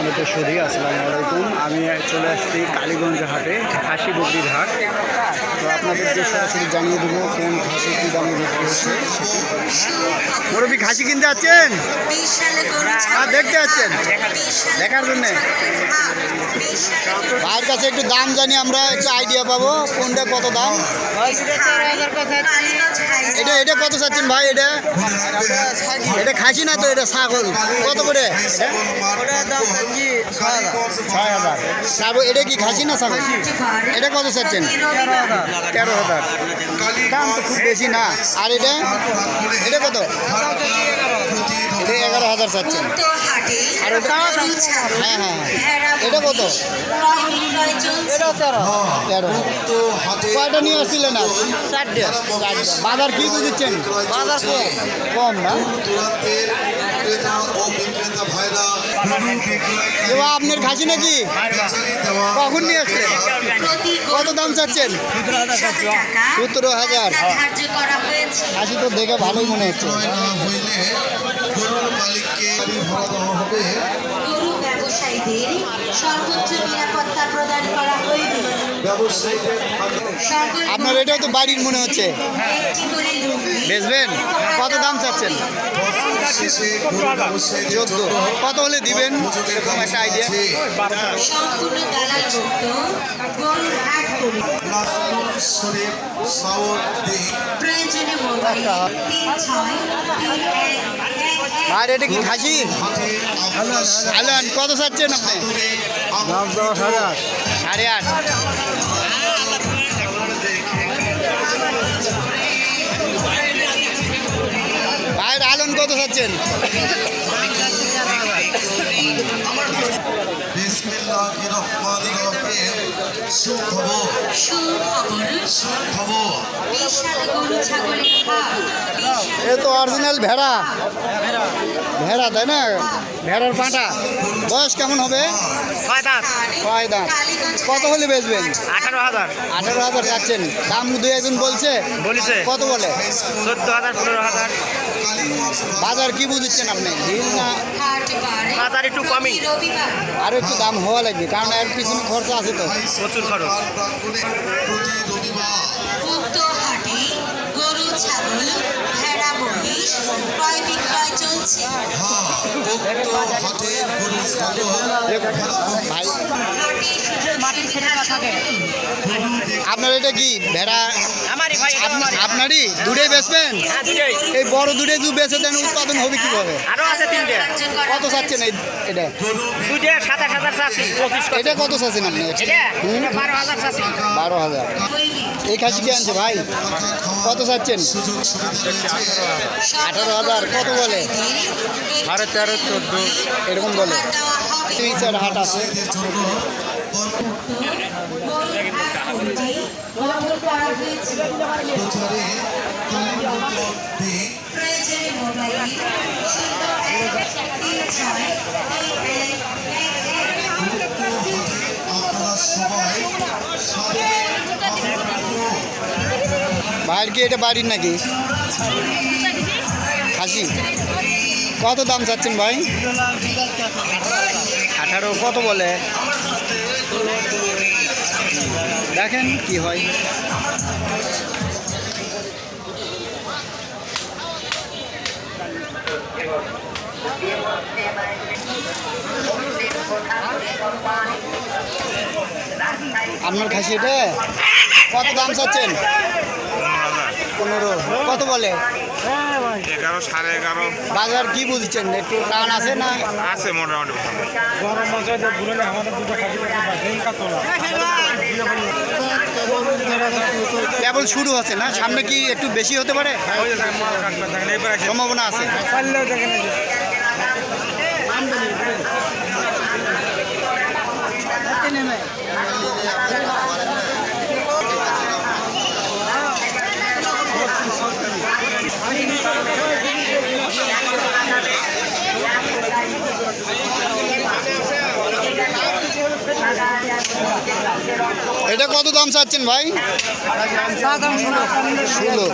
আমাদের সুধী আসসালামু আলাইকুম। আমি চলে আসছি কালীগঞ্জ হাটে খাসি বকরির হাট। তো আপনাদেরকে সরাসরি জানিয়ে দেবো কোন খাসি কী দামে বিক্রি হচ্ছে মুরব্বী খাসি কিনতে যাচ্ছেন? হ্যাঁ দেখতে যাচ্ছেন। দেখার জন্যে। ভাইয়ের কাছে একটু দাম জানি আমরা একটু আইডিয়া পাবো। কোনটা কত দাম? এটা এটা কত চাচ্ছেন ভাই এটা? এটা খাসি। না তো এটা ছাগল। কত করে? ছয় হাজার তারপর এটা কি খাসি না ছাগল এটা কত চাচ্ছেন তেরো হাজার দাম তো খুব বেশি না আর এটা এটা কত এটা এগারো হাজার চাচ্ছেন আর ওটা হ্যাঁ হ্যাঁ হ্যাঁ। এটা কত তেরো কয়টা নিয়ে আসছিলেন আর চারটে বাজার কি দিচ্ছেন বাজার কম কম না এবার আপনার খাসি নাকি? কখন নিয়ে আসছেন? কত দাম চাচ্ছেন? সতেরো হাজার। খাসি তো দেখে ভালোই মনে হচ্ছে। ব্যবসায়ীদের সর্বোচ্চ নিরাপত্তা প্রদান করা হইবে সর্বোচ্চ আপনার এটাও তো বাড়ির মনে হচ্ছে। বেচবেন? কত দাম চাচ্ছেন? চোদ্দ। কত হলে দিবেন? এরকম একটা আইডিয়া আর এটা কি খাসি? আলান কত চাচ্ছেন আপনি? সাড়ে আট। ভাইয়ের আলন কত চাচ্ছেন? সুখবর। সুখবর। সুখবর। এ তো অরিজিনাল ভেড়া। ভেড়া তাই না? ভেড়ার পাঁটা। বয়স কেমন হবে? ছয় দাঁত। ছয় দাঁত। কত হলে বেচবেন? আঠারো হাজার। আঠারো হাজার চাচ্ছেন দাম দুই একজন বলছে। বলেছে। কত বলে? চোদ্দ হাজার পনেরো হাজার। বাজার কি বুঝছেন আপনি? ঢিল না? বাজার একটু কমই। আরও একটু দাম হওয়া লাগবে কারণ এর পিছনে খরচা আছে তো। প্রচুর খরচ। উক্ত হাটে গরু ছাগল ভাই হাটে সুযোগ সুবিধা সম্পূর্ণ। আপনার এটা কি? ভেড়া? আমারই ভাই এটা আপনা- আমারই। আপনারই? দুটোই বেচবেন? হ্যাঁ এই বড় দুটোই যদি বেচে দেন উৎপাদন হবে কীভাবে? আরও আছে তিনটে। কত চাচ্ছেন এই এটা? সাতাশ হাজার চাচ্ছি এটা কত চাচ্ছেন আপনি? বারো হাজার চাচ্ছি। বারো হাজার। এই খাসি কে আনছে ভাই? কত চাচ্ছেন? আঠারো হাজার। কত বলে? সাড়ে তেরো চোদ্দ। এরকম বলে। তিন চার হাট আছে। ভাইয়ের কি এটা বাড়ির নাকি? খাসি। কত দাম চাচ্ছেন ভাই? আঠারো কত বলে? দেখেন কি হয়। আপনার খাসি এটা? কত দাম চাচ্ছেন? পনেরো। কত বলে? এগারো সাড়ে এগারো। বাজার কি বুঝছেন? একটু টান আছে না? আছে মোটামুটি। কেবল শুরু হচ্ছে না? সামনে কি একটু বেশি হতে পারে? সম্ভাবনা আছে। এটা কত দাম চাচ্ছেন ভাই? ষোলো।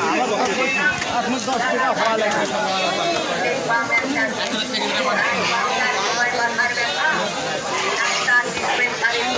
টাকা